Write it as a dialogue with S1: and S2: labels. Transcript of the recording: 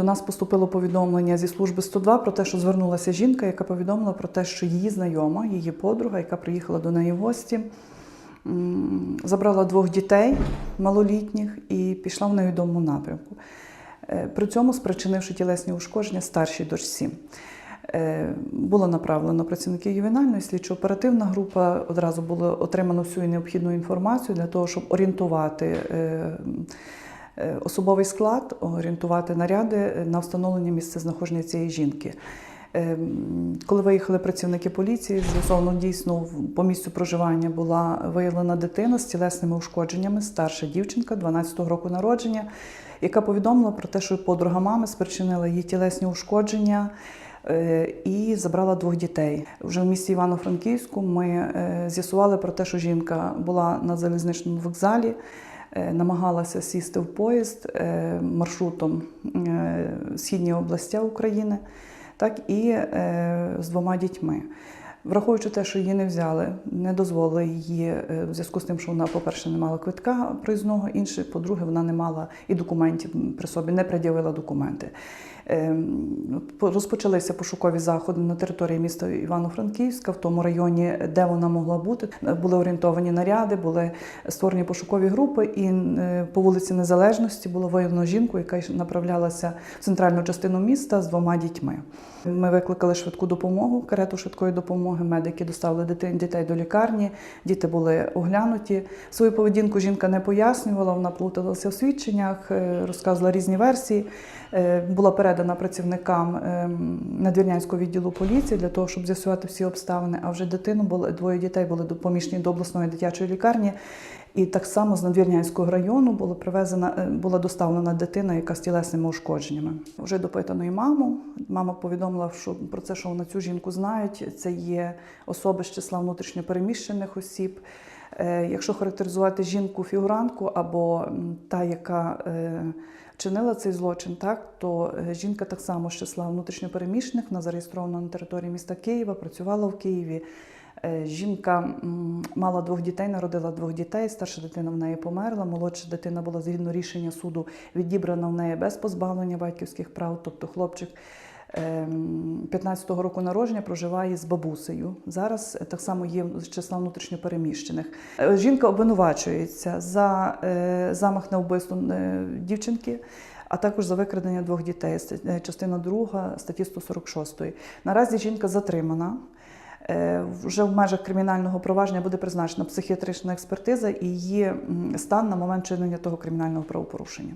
S1: До нас поступило повідомлення зі служби 102 про те, що звернулася жінка, яка повідомила про те, що її знайома, її подруга, яка приїхала до неї в гості, забрала двох дітей малолітніх і пішла в невідомому напрямку. Е, При цьому спричинивши тілесні ушкодження старшій дочці. Е, Було направлено працівників ювенальної слідчо-оперативна група. Одразу було отримано всю необхідну інформацію для того, щоб орієнтувати е, особовий склад, орієнтувати наряди на встановлення місця знаходження цієї жінки. Е, Коли виїхали працівники поліції, з'ясовано дійсно по місцю проживання була виявлена дитина з тілесними ушкодженнями, старша дівчинка 12-го року народження, яка повідомила про те, що подруга мами спричинила її тілесні ушкодження е, і забрала двох дітей. Вже в місті Івано-Франківську ми е, з'ясували про те, що жінка була на залізничному вокзалі. Е, Намагалася сісти в поїзд е, маршрутом е, Східні області України, так і з двома дітьми. Враховуючи те, що її не взяли, не дозволили її е, в зв'язку з тим, що вона, по-перше, не мала квитка проїзного, інше, по-друге, вона не мала і документів при собі, не пред'явила документи. Ем, Розпочалися пошукові заходи на території міста Івано-Франківська, в тому районі, де вона могла бути. Були орієнтовані наряди, були створені пошукові групи, і е, по вулиці Незалежності було виявлено жінку, яка направлялася в центральну частину міста з двома дітьми. Ми викликали швидку допомогу, карету швидкої допомоги. Медики доставили дитин, дітей до лікарні. Діти були оглянуті. Свою поведінку жінка не пояснювала, вона плуталася в свідченнях, е, розказувала різні версії. Е, Була передана працівникам ем, надвірнянського відділу поліції для того, щоб з'ясувати всі обставини. А вже дитину були двоє дітей були допоміжні до обласної дитячої лікарні. І так само з надвірнянського району була привезена, е, була доставлена дитина, яка з тілесними ушкодженнями. Вже допитано і маму. Мама повідомила що про це, що вона цю жінку знають. Це є особи з числа внутрішньопереміщених осіб. Е, Якщо характеризувати жінку фігурантку або та, яка е, чинила цей злочин, так то жінка так само з числа внутрішньопереміщених, вона зареєстрована на території міста Києва, працювала в Києві. Е, Жінка мала двох дітей, народила двох дітей. Старша дитина в неї померла. Молодша дитина була згідно рішення суду відібрана в неї без позбавлення батьківських прав. Тобто хлопчик ем, 15-го року народження проживає з бабусею. Зараз е, так само є з числа внутрішньопереміщених. Е, Жінка обвинувачується за е, замах на вбивство е, дівчинки. А також за викрадення двох дітей, Ст- е, частина 2 статті 146. Наразі жінка затримана. Е, Вже в межах кримінального провадження буде призначена психіатрична експертиза і її стан на момент чинення того кримінального правопорушення.